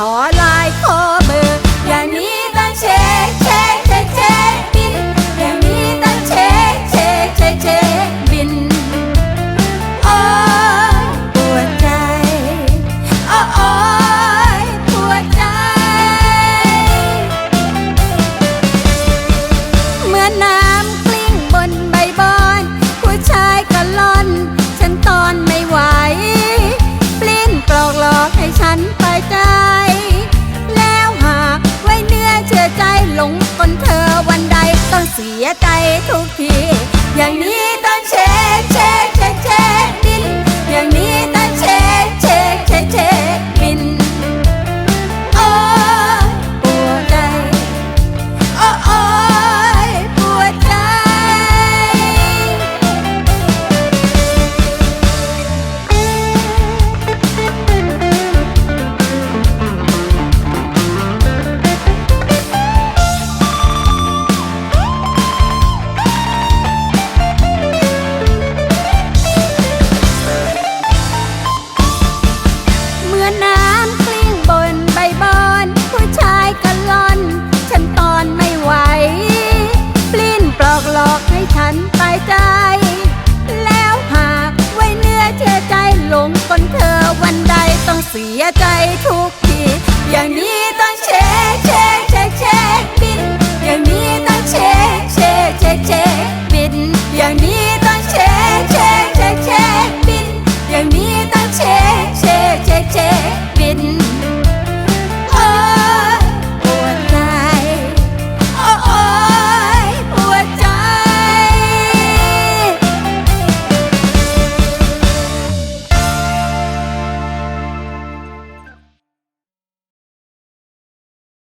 อ สียใจทุกที อย่างนี้ต้องเช็คเช็ค ใจ แล้วหากไว้เนื้อเชื่อใจหลงคนเธอวันใดต้องเสียใจทุกที อย่างนี้ต้องเช็คเช็คเช็คเช็คบิน อย่างนี้ต้องเช็คเช็คเช็คเช็คบิน อย่างนี้ต้องเช็คเช็คเช็คเช็คบิน อย่างนี้ต้องเช็คเช็คเช็คเช็คบิน